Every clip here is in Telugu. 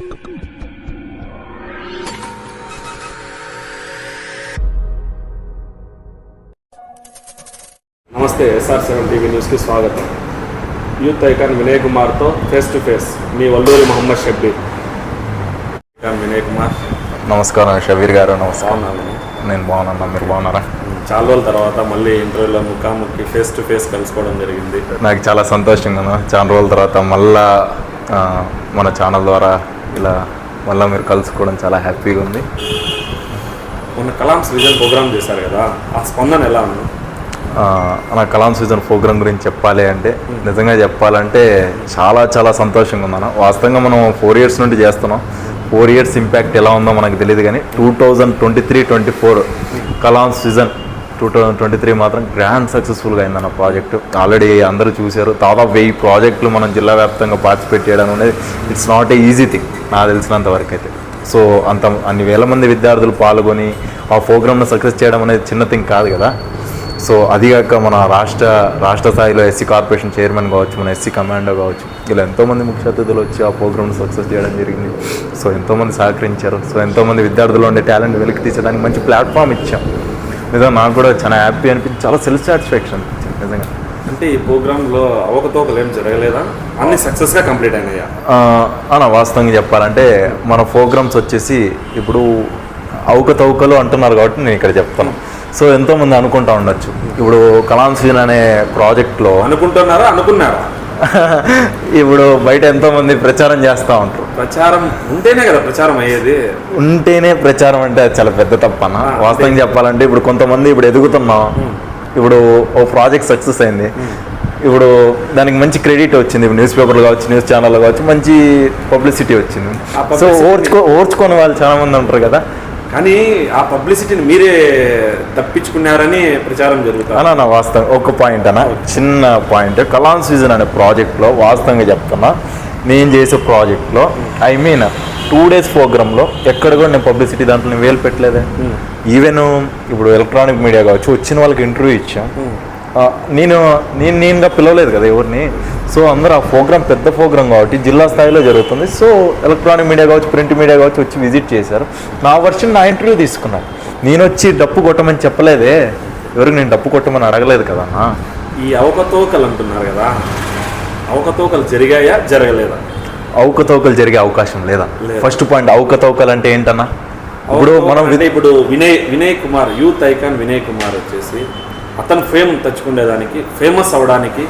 నమస్తే ఎస్ఆర్ సెవెన్ టీవీ న్యూస్కి స్వాగతం. యూత్ ఐకాన్ వినయ్ కుమార్తో ఫేస్ టు ఫేస్ మీ వల్లూరి మొహమ్మద్ షబ్బీర్ ఐకాన్ వినయ్ కుమార్. నమస్కారం షబీర్ గారు నమస్కారం. నేను బాగున్నాను మీరు బాగున్నారా? చాలా రోజుల తర్వాత మళ్ళీ ఇంటర్వ్యూలో ముఖాముఖి ఫేస్ టు ఫేస్ కలుసుకోవడం జరిగింది. నాకు చాలా సంతోషంగా చాలా రోజుల తర్వాత మళ్ళా మన ఛానల్ ద్వారా ఇలా మళ్ళీ మీరు కలుసుకోవడం చాలా హ్యాపీగా ఉంది. మొన్న కలాం సృజన్ ప్రోగ్రామ్ చేశారు కదా ఆ స్పందన ఎలా ఉంది? ఆ, నా కలాం సీజన్ ప్రోగ్రామ్ గురించి చెప్పాలి అంటే నిజంగా చెప్పాలంటే చాలా చాలా సంతోషంగా ఉందన్న వాస్తవంగా మనం ఫోర్ ఇయర్స్ నుండి చేస్తున్నాం. ఫోర్ ఇయర్స్ ఇంపాక్ట్ ఎలా ఉందో మనకు తెలియదు కానీ two thousand twenty three twenty four Kalam season two thousand twenty three మాత్రం గ్రాండ్ సక్సెస్ఫుల్గా అయిందన్న ప్రాజెక్ట్ ఆల్రెడీ అందరూ చూశారు. దాదాపు వెయ్యి ప్రాజెక్టులు మనం జిల్లా వ్యాప్తంగా పార్టిసిపేట్ చేయడం అనేది it's not a easy thing నాకు తెలిసినంత వరకు అయితే. సో అంత అన్ని వేల మంది విద్యార్థులు పాల్గొని ఆ ప్రోగ్రామ్ను సక్సెస్ చేయడం అనేది చిన్న థింగ్ కాదు కదా. సో అదిగాక మన రాష్ట్ర రాష్ట్ర స్థాయిలో ఎస్సీ కార్పొరేషన్ చైర్మన్ కావచ్చు మన ఎస్సీ కమాండో కావచ్చు ఇలా ఎంతోమంది ముఖ్య అతిథులు వచ్చి ఆ ప్రోగ్రామ్ను సక్సెస్ చేయడం జరిగింది. సో ఎంతోమంది సహకరించారు. సో ఎంతోమంది విద్యార్థులు ఉండే టాలెంట్ వెలికి తీసేదానికి మంచి ప్లాట్ఫామ్ ఇచ్చాం. నిజంగా నాకు కూడా చాలా హ్యాపీ అనిపించి చాలా సెల్ఫ్ సాటిస్ఫాక్షన్ అనిపించింది నిజంగా. అంటే ఈ ప్రోగ్రాంలో అవకతవకలు ఏం జరగలేదా? అన్ని సక్సెస్గా కంప్లీట్ అయినాయా? ఆ, అన్న వాస్తవంగా చెప్పాలంటే మన ప్రోగ్రామ్స్ వచ్చేసి ఇప్పుడు అవకతవకలు అంటున్నారు కాబట్టి నేను ఇక్కడ చెప్తాను. సో ఎంతోమంది అనుకుంటా ఉండొచ్చు. ఇప్పుడు కలాం సీన్ అనే ప్రాజెక్ట్లో అనుకుంటున్నారా అనుకున్నారా? ఇప్పుడు బయట ఎంతో మంది ప్రచారం చేస్తూ ఉంటారు. ప్రచారం ఉంటేనే కదా ప్రచారం అయ్యేది. ఉంటేనే ప్రచారం అంటే అది చాలా పెద్ద తప్పు అన్న. ఆ, వాస్తవం చెప్పాలంటే ఇప్పుడు కొంతమంది ఇప్పుడు ఎదుగుతున్నాం. ఇప్పుడు ఓ ప్రాజెక్ట్ సక్సెస్ అయింది. ఇప్పుడు దానికి మంచి క్రెడిట్ వచ్చింది. ఇప్పుడు న్యూస్ పేపర్లు కావచ్చు న్యూస్ ఛానల్ కావచ్చు మంచి పబ్లిసిటీ వచ్చింది. సో ఓర్చుకో ఓర్చుకోని వాళ్ళు చాలా మంది ఉంటారు కదా. కానీ ఆ పబ్లిసిటీని మీరే తప్పించుకున్నారని ప్రచారం జరుగుతుంది అన్న నా వాస్తవం. ఒక పాయింట్ అన్న. చిన్న పాయింట్. కలాం సీజన్ అనే ప్రాజెక్ట్లో వాస్తవంగా చెప్తున్నా నేను చేసే ప్రాజెక్ట్లో ఐ మీన్ టూ డేస్ ప్రోగ్రాంలో ఎక్కడ కూడా నేను పబ్లిసిటీ దాంట్లో నేను వేలు పెట్టలేదే. ఈవెన్ ఇప్పుడు ఎలక్ట్రానిక్ మీడియా కావచ్చు వచ్చిన వాళ్ళకి ఇంటర్వ్యూ ఇచ్చాం. ఆ, నేను నేను నేనుగా పిలవలేదు కదా ఎవరిని. సో అందరూ ఆ ప్రోగ్రామ్ పెద్ద ప్రోగ్రామ్ కాబట్టి జిల్లా స్థాయిలో జరుగుతుంది. సో ఎలక్ట్రానిక్ మీడియా కావచ్చు ప్రింట్ మీడియా కావచ్చు వచ్చి విజిట్ చేశారు. నా వర్షన్ నా ఇంటర్వ్యూ తీసుకున్నాను నేను వచ్చి డప్పు కొట్టమని చెప్పలేదే. ఎవరికి నేను డప్పు కొట్టమని అడగలేదు కదా. ఈ అవకతవకలు అంటున్నారు కదా. అవకతవకలు జరిగాయా? జరగలేదా? అవకతవకలు జరిగే అవకాశం లేదా. ఫస్ట్ పాయింట్ అవకతవకలు అంటే ఏంటన్నా? ఇప్పుడు మనం ఇప్పుడు వినయ్ వినయ్ కుమార్ యూత్ ఐకాన్ వినయ్ కుమార్ వచ్చేసి అతను ఫేమ్ తెచ్చుకునేదానికి ఫేమస్ అవడానికి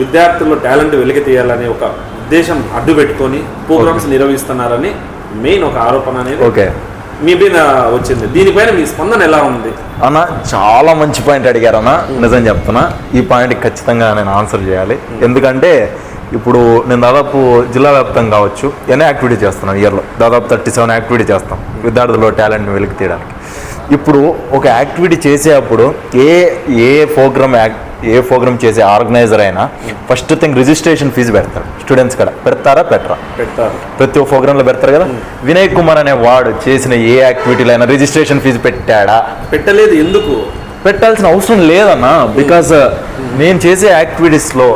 విద్యార్థుల్లో టాలెంట్ వెలికి తీయాలని ఒక ఉద్దేశం అడ్డు పెట్టుకొని ప్రోగ్రామ్స్ నిర్వహిస్తున్నారని మెయిన్ ఒక ఆరోపణ అనేది. ఓకే. మీ మీద వచ్చింది. దీనిపైన మీ స్పందన ఎలా ఉంది? అన్న చాలా మంచి పాయింట్ అడిగారు అన్న నిజం చెప్తున్నా. ఈ పాయింట్కి ఖచ్చితంగా నేను ఆన్సర్ చేయాలి. ఎందుకంటే ఇప్పుడు నేను దాదాపు జిల్లా వ్యాప్తంగా కావచ్చు ఎన్నో యాక్టివిటీ చేస్తున్నాను ఇయర్లో దాదాపు థర్టీ సెవెన్ యాక్టివిటీ చేస్తాం విద్యార్థుల్లో టాలెంట్ని వెలికి తీయడానికి ఇప్పుడు ఒక యాక్టివిటీ చేసేటప్పుడు ఏ ఏ ప్రోగ్రామ్ యాక్ ఏ ప్రోగ్రామ్ చేసే ఆర్గనైజర్ అయినా ఫస్ట్ థింగ్ రిజిస్ట్రేషన్ ఫీజు పెడతారు. స్టూడెంట్స్ కూడా. పెడతారా? పెట్టరా? పెడతారు. ప్రతి ఒక్క ప్రోగ్రాంలో పెడతారు కదా? వినయ్ కుమార్ అనే వాడు చేసిన ఏ యాక్టివిటీలో అయినా రిజిస్ట్రేషన్ ఫీజు పెట్టాడా? పెట్టలేదు. ఎందుకు? పెట్టాల్సిన అవసరం లేదన్నా బికాస్ నేను చేసే యాక్టివిటీస్లో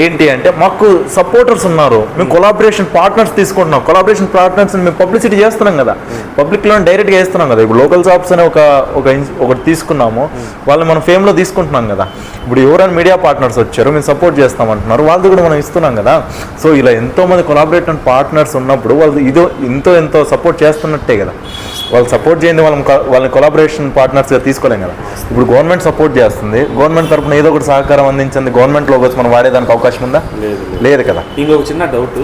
ఏంటి అంటే మాకు సపోర్టర్స్ ఉన్నారు. మేము కొలాబరేషన్ పార్ట్నర్స్ తీసుకుంటున్నాం. కొలాబరేషన్ పార్ట్నర్స్ మేము పబ్లిసిటీ చేస్తున్నాం కదా. పబ్లిక్లో డైరెక్ట్గా వేస్తున్నాం కదా. ఇప్పుడు లోకల్ షాప్స్ అనే ఒక ఒకటి తీసుకున్నాము. వాళ్ళని మనం ఫేమ్లో తీసుకుంటున్నాం కదా. ఇప్పుడు ఎవరైనా మీడియా పార్ట్నర్స్ వచ్చారు మేము సపోర్ట్ చేస్తామంటున్నారు వాళ్ళది కూడా మనం ఇస్తున్నాం కదా. సో ఇలా ఎంతో మంది కొలాబరేటివ్ పార్ట్నర్స్ ఉన్నప్పుడు వాళ్ళు ఇదో ఎంతో ఎంతో సపోర్ట్ చేస్తున్నట్టే కదా. వాళ్ళు సపోర్ట్ చేయండి వాళ్ళని వాళ్ళని కొలాబరేషన్ పార్ట్నర్స్గా తీసుకోలేం కదా. ఇప్పుడు గవర్నమెంట్ సపోర్ట్ చేస్తుంది. గవర్నమెంట్ తరపున ఏదో ఒకటి సహకారం అందించింది. గవర్నమెంట్ లోగోస్ మనం వాడేదానికి అవకాశం ఉందా? లేదు లేదు. కదా. ఇంకొక చిన్న డౌట్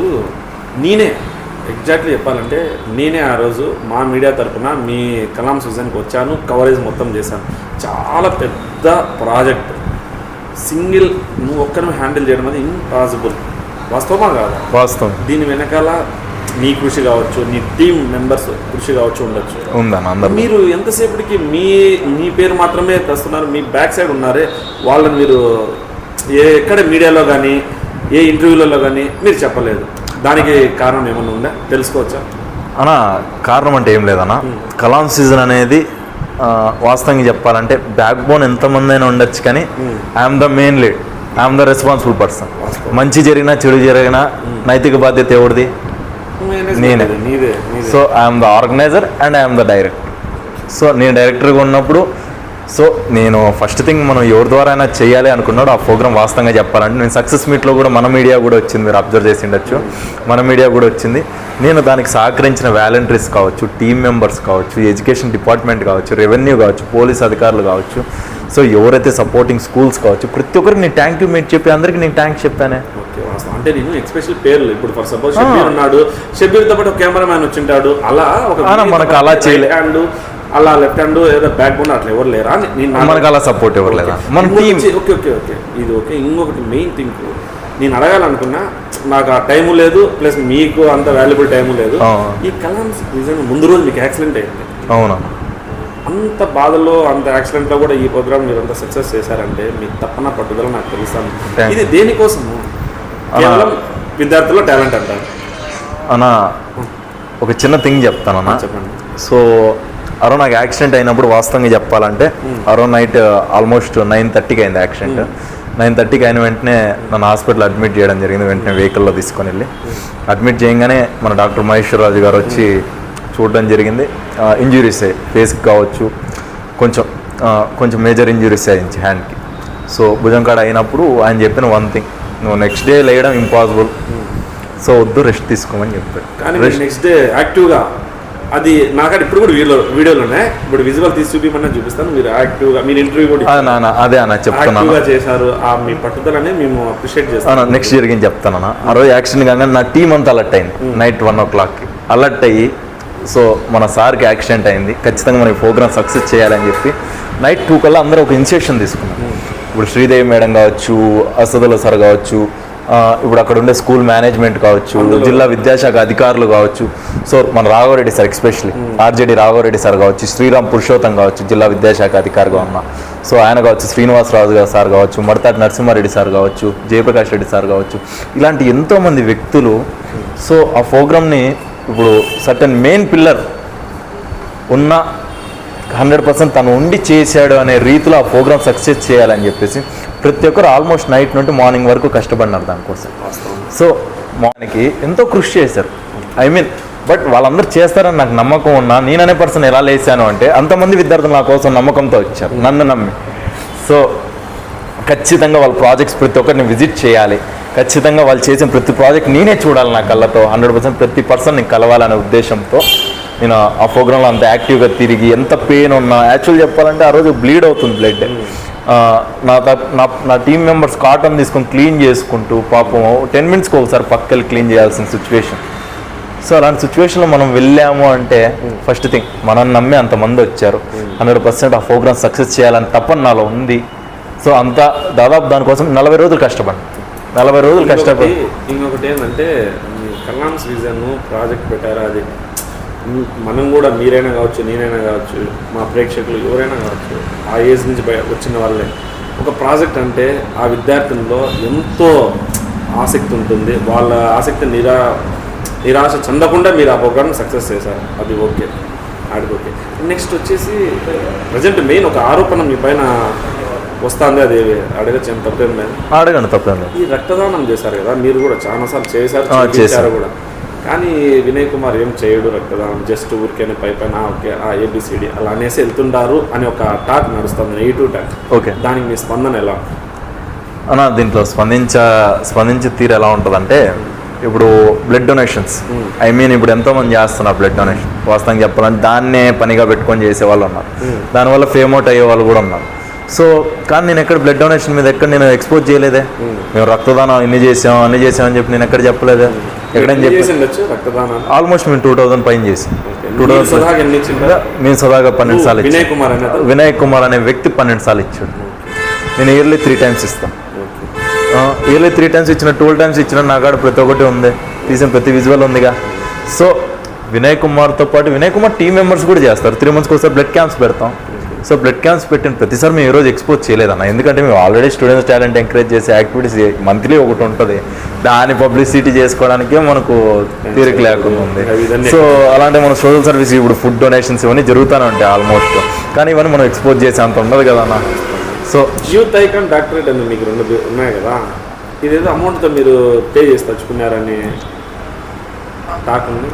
నేనే ఎగ్జాక్ట్లీ చెప్పాలంటే నేనే ఆ రోజు మా మీడియా తరపున మీ కలాం సీజన్కి వచ్చాను కవరేజ్ మొత్తం చేశాను. చాలా పెద్ద ప్రాజెక్ట్. సింగిల్ నువ్వు ఒక్కరిని హ్యాండిల్ చేయడం అది ఇంపాసిబుల్ వాస్తవమా కాదా? వాస్తవం. దీని వెనకాల నీ కృషి కావచ్చు నీ టీం మెంబర్స్ కృషి కావచ్చు ఉండొచ్చు. ఉందన్న అందరు మీరు ఎంతసేపటికి మీ మీ పేరు మాత్రమే తెస్తున్నారు మీ బ్యాక్ సైడ్ ఉన్నారే వాళ్ళని మీరు ఏ ఎక్కడ మీడియాలో కానీ ఏ ఇంటర్వ్యూలలో కానీ మీరు చెప్పలేదు. దానికి కారణం ఏమన్నా ఉందా? తెలుసుకోవచ్చా? అన్న కారణం అంటే ఏం లేదన్న. కలాం సీజన్ అనేది వాస్తవంగా చెప్పాలంటే బ్యాక్ బోన్ ఎంతమంది అయినా ఉండొచ్చు కానీ I'm the main lead. I'm the responsible person. మంచి జరిగినా చెడు జరిగినా నైతిక బాధ్యత ఎవరిది? నేనే. So I'm the organiser and I'm the director so నేను డైరెక్టర్గా ఉన్నప్పుడు సో నేను ఫస్ట్ థింగ్ మనం ఎవరి ద్వారా అయినా చేయాలి అనుకున్నాడు ఆ ప్రోగ్రామ్ వాస్తవంగా చెప్పాలంటే నేను సక్సెస్ మీట్లో కూడా మన మీడియా కూడా వచ్చింది మీరు అబ్జర్వ్ చేసి ఉండొచ్చు. మన మీడియా కూడా వచ్చింది. నేను దానికి సహకరించిన వాలంటీర్స్ కావచ్చు టీమ్ మెంబర్స్ కావచ్చు ఎడ్యుకేషన్ డిపార్ట్మెంట్ కావచ్చు రెవెన్యూ కావచ్చు పోలీస్ అధికారులు కావచ్చు సో ఎవరైతే సపోర్టింగ్ స్కూల్స్ కావచ్చు ప్రతి ఒక్కరికి నేను థ్యాంక్ యూ మీరు చెప్పి అందరికీ నేను థ్యాంక్స్ చెప్పానే. అంటే నేను ఎక్స్పెషల్ పేర్లు ఇప్పుడు ఫర్ సపోజ్ షబ్బీర్ ఉన్నాడు షబ్బీర్తో పాటు ఒక కెమెరామ్యాన్ వచ్చింటాడు అలా ఒక మనకు అలా చేయలే. హ్యాండ్ అలా లెఫ్ట్ హ్యాండ్ ఏదో బ్యాక్ బోన్ అట్లా ఎవరు లేరా? మనకు అలా సపోర్ట్ ఎవరు ఓకే. మన టీం వచ్చి- ఓకే ఓకే ఓకే. ఇది ఓకే. ఇంకొకటి మెయిన్ థింగ్ నేను అడగాలనుకున్నా నాకు ఆ టైము లేదు ప్లస్ మీకు అంత వాల్యుబుల్ టైము లేదు. ఈ కలాం నిజంగా ముందు రోజు మీకు యాక్సిడెంట్ అయింది. అవునా? అంత బాధలో అంత యాక్సిడెంట్లో కూడా ఈ ప్రోగ్రామ్ మీరు అంత సక్సెస్ చేశారంటే మీ తప్పన పట్టుదల నాకు తెలుస్తాను ఇది దేనికోసము? కేవలం విద్యార్థుల్లో టాలెంట్ అంటారు అన్న ఒక చిన్న థింగ్ చెప్తానన్నా చెప్పండి. సో అరౌండ్ నాకు యాక్సిడెంట్ అయినప్పుడు వాస్తవంగా చెప్పాలంటే అరౌండ్ నైట్ ఆల్మోస్ట్ నైన్ థర్టీకి అయింది యాక్సిడెంట్. నైన్ థర్టీకి అయిన వెంటనే నన్ను హాస్పిటల్ అడ్మిట్ చేయడం జరిగింది. వెంటనే వెహికల్లో తీసుకొని వెళ్ళి. అడ్మిట్ చేయగానే మన డాక్టర్ మహేశ్వర్ రాజు గారు వచ్చి చూడడం జరిగింది. ఇంజురీస్ ఫేస్కి కావచ్చు కొంచెం కొంచెం మేజర్ ఇంజురీస్ అయ్యింది హ్యాండ్కి సో భుజం కాడ అయినప్పుడు ఆయన చెప్పిన వన్ థింగ్ నువ్వు నెక్స్ట్ డే లేయడం ఇంపాసిబుల్ సో వద్దు రెస్ట్ తీసుకోమని చెప్పాడు. కానీ నెక్స్ట్ డే యాక్టివ్గా అది నాకంటే ఇప్పుడు కూడా వీడియో వీడియోలు ఉన్నాయి ఇప్పుడు విజువల్ తీసి చూపించమని చూపిస్తాను మీరు యాక్టివ్గా మీరు ఇంటర్వ్యూ కూడా అదే అన్న చెప్తున్నాను. చేశారు ఆ మీ పట్టుదలని మేము అప్రిషియేట్ చేస్తాం. నెక్స్ట్ జరిగింది చెప్తాను అన్న. ఆ రోజు యాక్సిడెంట్ కాగానే నా టీం అంతా అలర్ట్ అయింది నైట్ వన్ ఓ క్లాక్కి అలర్ట్ అయ్యి సో మన సార్కి యాక్సిడెంట్ అయింది. ఖచ్చితంగా మనకి ప్రోగ్రామ్ సక్సెస్ చేయాలని చెప్పి నైట్ టూ కల్లా అందరూ ఒక ఇనిషియేషన్ తీసుకున్నాం. ఇప్పుడు శ్రీదేవి మేడం కావచ్చు అసదుల సార్ కావచ్చు ఇప్పుడు అక్కడ ఉండే స్కూల్ మేనేజ్మెంట్ కావచ్చు జిల్లా విద్యాశాఖ అధికారులు కావచ్చు. సో మన Raghava Reddy sir especially RJD Raghava Reddy sir కావచ్చు శ్రీరామ్ పురుషోత్తం కావచ్చు జిల్లా విద్యాశాఖ అధికారిగా ఉన్న. సో ఆయన కావచ్చు శ్రీనివాసరాజు గారు సార్ కావచ్చు మడతాటి నరసింహారెడ్డి సార్ కావచ్చు జయప్రకాష్ రెడ్డి సార్ కావచ్చు. ఇలాంటి ఎంతోమంది వ్యక్తులు సో ఆ ప్రోగ్రామ్ని ఇప్పుడు సర్టన్ మెయిన్ పిల్లర్ ఉన్న హండ్రెడ్ పర్సెంట్ తను ఉండి చేశాడు అనే రీతిలో ఆ ప్రోగ్రామ్ సక్సెస్ చేయాలని చెప్పేసి ప్రతి ఒక్కరు ఆల్మోస్ట్ నైట్ నుండి మార్నింగ్ వరకు కష్టపడినారు దానికోసం సో మనకి ఎంతో కృషి చేశారు. ఐ మీన్ బట్ వాళ్ళందరూ చేస్తారని నాకు నమ్మకం ఉన్నా నేననే పర్సన్ ఎలా లేసాను అంటే అంతమంది విద్యార్థులు నా కోసం నమ్మకంతో వచ్చారు నన్ను నమ్మి. సో ఖచ్చితంగా వాళ్ళ ప్రాజెక్ట్స్ ప్రతి ఒక్కరిని విజిట్ చేయాలి. ఖచ్చితంగా వాళ్ళు చేసిన ప్రతి ప్రాజెక్ట్ నేనే చూడాలి నా కళ్ళతో. హండ్రెడ్ పర్సెంట్ ప్రతి పర్సన్ నేను కలవాలనే ఉద్దేశంతో నేను ఆ ప్రోగ్రాంలో అంత యాక్టివ్గా తిరిగి ఎంత పెయిన్ ఉన్నా యాక్చువల్ చెప్పాలంటే ఆ రోజు బ్లీడ్ అవుతుంది బ్లడ్ నా నా నా టీం మెంబర్స్ కాటన్ తీసుకొని క్లీన్ చేసుకుంటూ పాపం టెన్ మినిట్స్కి ఒకసారి పక్కకి క్లీన్ చేయాల్సిన సిచ్యువేషన్ సో అలాంటి సిచ్యువేషన్లో మనం వెళ్ళాము అంటే ఫస్ట్ థింగ్ మనం నమ్మి అంతమంది వచ్చారు. హండ్రెడ్ పర్సెంట్ ఆ ప్రోగ్రామ్ సక్సెస్ చేయాలని తప్పని నాలో ఉంది. సో అంతా దాదాపు దానికోసం నలభై రోజులు కష్టపడి నలభై రోజులు కష్టపడి. ఇంకొకటి ఏంటంటే కలామ్స్ విజన్ ప్రాజెక్ట్ పెట్టారు? అది మనం కూడా మీరైనా కావచ్చు నేనైనా కావచ్చు మా ప్రేక్షకులు ఎవరైనా కావచ్చు ఆ ఏజ్ నుంచి వచ్చిన వాళ్ళే. ఒక ప్రాజెక్ట్ అంటే ఆ విద్యార్థుల్లో ఎంతో ఆసక్తి ఉంటుంది. వాళ్ళ ఆసక్తి నిరా నిరాశ చెందకుండా మీరు ఆ ప్రోగ్రామ్ సక్సెస్ చేశారు. అది ఓకే. ఆడికి ఓకే. నెక్స్ట్ వచ్చేసి ప్రజెంట్ మెయిన్ ఒక ఆరోపణ మీ పైన వస్తుంది అది అడగచ్చు తప్పేం లేదు. అడగండి తప్పేం లేదు. ఈ రక్తదానం చేశారు కదా మీరు కూడా చాలాసార్లు చేశారు చేశారు. కూడా. కానీ వినయ్ కుమార్ ఏం చేయడు రక్తదానం జస్ట్ ఊరికేనే పై పైన ఓకే ఆ ఏబిసిడి అలా అనేసి వెళ్తుంటారు అని ఒక టాక్ నడుస్తుంది నెగిటివ్ టాక్. ఓకే. దానికి మీ స్పందన ఎలా? అన్న దీంట్లో స్పందించ స్పందించే తీరు ఎలా ఉంటుందంటే ఇప్పుడు బ్లడ్ డొనేషన్స్. ఐ మీన్ ఇప్పుడు ఎంతో మంది చేస్తున్నారు బ్లడ్ డొనేషన్ వాస్తవంగా చెప్పాలంటే దాన్నే పనిగా పెట్టుకొని చేసే వాళ్ళు ఉన్నారు. దానివల్ల ఫేమ్ అవుట్ అయ్యే వాళ్ళు కూడా ఉన్నారు. సో కానీ నేను ఎక్కడ బ్లడ్ డొనేషన్ మీద ఎక్కడ నేను ఎక్స్పోజ్ చేయలేదే. మేము రక్తదానం ఇన్ని చేసాం అన్ని చేసాం అని చెప్పి నేను ఎక్కడ చెప్పలేదే. ఎక్కడని చెప్పి ఆల్మోస్ట్ మేము టూ థౌసండ్ పైన చేసి. టూ ఇచ్చిండ్రు? మేము సదాగా పన్నెండు సార్లు వినయ్ ఇచ్చాం కుమార్ అనేది వినయ్ కుమార్ అనే వ్యక్తి పన్నెండు సార్లు ఇచ్చాడు. నేను ఇయర్లీ త్రీ టైమ్స్ ఇస్తాను ఇయర్లీ త్రీ టైమ్స్ ఇచ్చిన ట్వెల్వ్ టైమ్స్ ఇచ్చిన నా కాడ ప్రతి ఒక్కటి ఉంది. తీసిన ప్రతి విజువల్ ఉందిగా. సో వినయ్ కుమార్తో పాటు వినయ్ కుమార్ టీం మెంబర్స్ కూడా చేస్తారు. త్రీ మంత్స్కి ఒకసారి బ్లడ్ క్యాంప్స్ పెడతాం. సో బ్లడ్ క్యాంప్స్ పెట్టిన ప్రతిసారి మేము ఈ రోజు ఎక్స్పోజ్ చేయలేదన్న ఎందుకంటే మేము ఆల్రెడీ స్టూడెంట్స్ టాలెంట్ ఎంకరేజ్ చేసే యాక్టివిటీస్ మంత్లీ ఒకటి ఉంటుంది. దాని పబ్లిసిటీ చేసుకోవడానికే మనకు తీరిక లేకుండా ఉంది. సో అలాంటి మన సోషల్ సర్వీస్ ఇప్పుడు ఫుడ్ డొనేషన్స్ ఇవన్నీ జరుగుతూనే ఉంటాయి ఆల్మోస్ట్ కానీ ఇవన్నీ మనం ఎక్స్పోజ్ చేసే అంత ఉండదు కదా అన్న. సో యూత్ ఐకాన్ డాక్టరేట్ అని మీకు రెండు ఉన్నాయి కదా? ఇదేదో అమౌంట్తో మీరు పే చేసి తెచ్చుకున్నారని టాక్ ఉంది.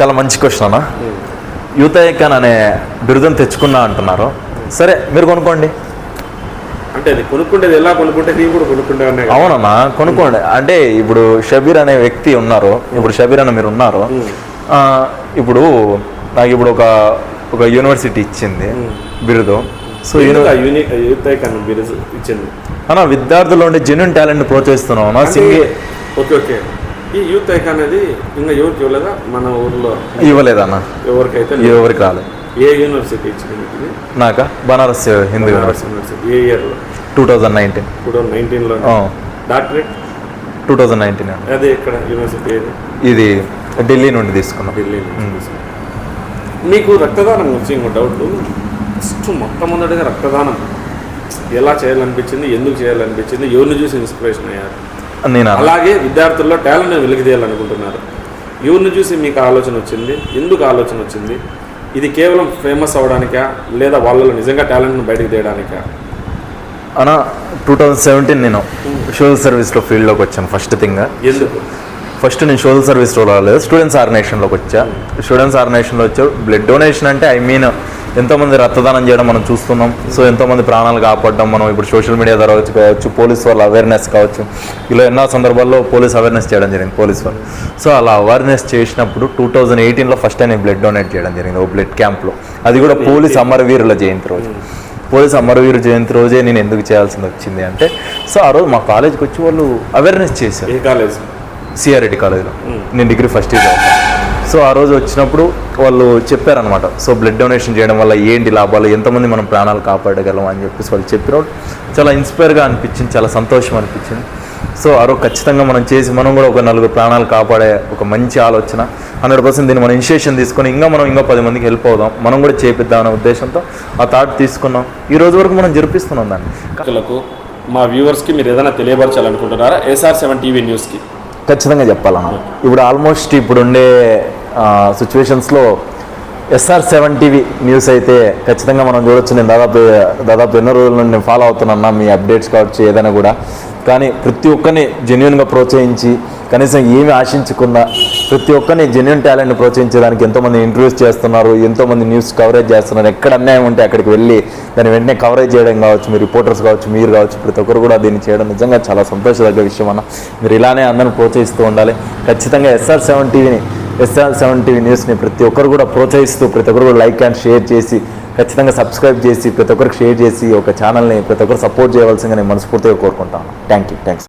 చాలా మంచి క్వశ్చన్ అన్న. యూత్ ఐకాన్ అనే బిరుదం తెచ్చుకున్నా అంటున్నారు. సరే మీరు కొనుక్కోండి. అంటే అది కొనుక్కుంటేది ఎలా కొనుక్కుంటే నేను కూడా కొనుక్కుంటే. అవునన్నా కొనుక్కోండి. అంటే ఇప్పుడు షబీర్ అనే వ్యక్తి ఉన్నారు. ఇప్పుడు షబీర్ అన్న మీరు ఉన్నారు. ఇప్పుడు నాకు ఇప్పుడు ఒక ఒక యూనివర్సిటీ ఇచ్చింది బిరుదు. సో యూత్ ఐకాన్ బిరుదు ఇచ్చింది? అన్న విద్యార్థుల్లో ఉండే జెన్యున్ టాలెంట్ ప్రోత్సహిస్తున్నాం ఓకే ఓకే. ఈ యూత్ ఐకాన్ అనేది ఇంకా ఎవరికి ఇవ్వలేదా? మన ఊర్లో ఇవ్వలేదన్న. ఎవరికైతే ఎవరికి రాలేదు. ఏ యూనివర్సిటీ ఇచ్చింది? నాక? బనారస్ హిందూ యూనివర్సిటీ. ఏ ఇయర్లో two thousand nineteen. Two thousand నైన్టీన్లో డాక్టరేట్ టూ థౌజండ్ నైన్టీన్ అదే ఇక్కడ యూనివర్సిటీ ఏది? ఇది ఢిల్లీ నుండి తీసుకున్నాం. ఢిల్లీ. మీకు రక్తదానం గురించి ఇంకో డౌట్ ఫస్ట్ మొట్టమొదటిగా రక్తదానం ఎలా చేయాలనిపించింది? ఎందుకు చేయాలనిపించింది? ఎవరిని చూసి ఇన్స్పిరేషన్ అయ్యారు? నేను. అలాగే విద్యార్థుల్లో టాలెంట్ వెలికితీయాలనుకుంటున్నారు ఎవరిని చూసి మీకు ఆలోచన వచ్చింది? ఎందుకు ఆలోచన వచ్చింది? ఇది కేవలం ఫేమస్ అవ్వడానికా? లేదా వాళ్ళలో నిజంగా టాలెంట్ను బయటకు తీయడానికా? అన్న టూ థౌజండ్ సెవెంటీన్ నేను సోషల్ సర్వీస్లో ఫీల్డ్లోకి వచ్చాను ఫస్ట్ థింగ్ ఎందుకు? ఫస్ట్ నేను సోషల్ సర్వీస్లో రాలేదు స్టూడెంట్స్ ఆర్గనైజేషన్లోకి వచ్చా. స్టూడెంట్స్ ఆర్గనైజేషన్లో వచ్చా. బ్లడ్ డొనేషన్ అంటే ఐ మీన్ ఎంతోమంది రక్తదానం చేయడం మనం చూస్తున్నాం. సో ఎంతోమంది ప్రాణాలు కాపాడడం మనం ఇప్పుడు సోషల్ మీడియా ద్వారా వచ్చి కావచ్చు పోలీస్ వాళ్ళ అవేర్నెస్ కావచ్చు. ఇలా ఎన్నో సందర్భాల్లో పోలీస్ అవేర్నెస్ చేయడం జరిగింది పోలీస్ వాళ్ళు. సో అలా అవేర్నెస్ చేసినప్పుడు టూ థౌజండ్ ఎయిటీన్లో ఫస్ట్ టైం నేను బ్లడ్ డొనేట్ చేయడం జరిగింది ఓ బ్లడ్ క్యాంప్లో. అది కూడా పోలీస్ అమరవీరుల జయంతి రోజు. పోలీస్ అమరవీరు జయంతి రోజే నేను ఎందుకు చేయాల్సింది వచ్చింది అంటే సో ఆ రోజు మా కాలేజ్కి వచ్చి వాళ్ళు అవేర్నెస్ చేశారు. కాలేజ్? సిఆర్రెడ్డి కాలేజ్లో. నేను డిగ్రీ ఫస్ట్ ఇయర్ సో ఆ రోజు వచ్చినప్పుడు వాళ్ళు చెప్పారనమాట సో బ్లడ్ డొనేషన్ చేయడం వల్ల ఏంటి లాభాలు ఎంతమంది మనం ప్రాణాలు కాపాడగలం అని చెప్పేసి వాళ్ళు చెప్పినప్పుడు చాలా ఇన్స్పైర్గా అనిపించింది చాలా సంతోషం అనిపించింది. సో ఆ రోజు ఖచ్చితంగా మనం చేసి మనం కూడా ఒక నలుగురు ప్రాణాలు కాపాడే ఒక మంచి ఆలోచన. హండ్రెడ్ పర్సెంట్ దీన్ని మనం ఇనిషియేషన్ తీసుకొని ఇంకా మనం ఇంకా పది మందికి హెల్ప్ అవుదాం. మనం కూడా చేపిద్దాం అనే ఉద్దేశంతో ఆ థాట్ తీసుకున్నాం. ఈ రోజు వరకు మనం జరిపిస్తున్నాం దాన్ని. భక్తులకు మా వ్యూవర్స్కి మీరు ఏదైనా తెలియపరచాలనుకుంటున్నారా? ఎస్ఆర్ సెవెన్ టీవీ న్యూస్కి ఖచ్చితంగా చెప్పాలన్న. ఇప్పుడు ఆల్మోస్ట్ ఇప్పుడు ఉండే సిచ్యువేషన్స్లో ఎస్ఆర్ సెవెన్ టీవీ న్యూస్ అయితే ఖచ్చితంగా మనం చూడొచ్చు. నేను దాదాపు దాదాపు ఎన్నో రోజుల నుండి నేను ఫాలో అవుతున్నా మీ అప్డేట్స్ కావచ్చు ఏదైనా కూడా. కానీ ప్రతి ఒక్కరిని జెన్యున్గా ప్రోత్సహించి కనీసం ఏమి ఆశించకుండా ప్రతి ఒక్కరిని జెన్యున్ టాలెంట్ని ప్రోత్సహించడానికి ఎంతోమంది ఇంటర్వ్యూస్ చేస్తున్నారు ఎంతోమంది న్యూస్ కవరేజ్ చేస్తున్నారు ఎక్కడ అన్యాయం ఉంటే అక్కడికి వెళ్ళి దాన్ని వెంటనే కవరేజ్ చేయడం కావచ్చు మీ రిపోర్టర్స్ కావచ్చు మీరు కావచ్చు ప్రతి ఒక్కరు కూడా దీన్ని చేయడం నిజంగా చాలా సంతోషదగ్గ విషయం అన్న. మీరు ఇలానే అందరిని ప్రోత్సహిస్తూ ఉండాలి. ఖచ్చితంగా ఎస్ఆర్ సెవెన్ టీవీని ఎస్ఆర్ సెవెన్ టీవీ న్యూస్ని ప్రతి ఒక్కరు కూడా ప్రోత్సహిస్తూ ప్రతి ఒక్కరు కూడా లైక్ అండ్ షేర్ చేసి ఖచ్చితంగా సబ్స్క్రైబ్ చేసి ప్రతి ఒక్కరికి షేర్ చేసి ఒక ఛానల్ని ప్రతి ఒక్కరు సపోర్ట్ చేయవలసిందని నేను మనస్ఫూర్తిగా కోరుకుంటాను. Thank you thanks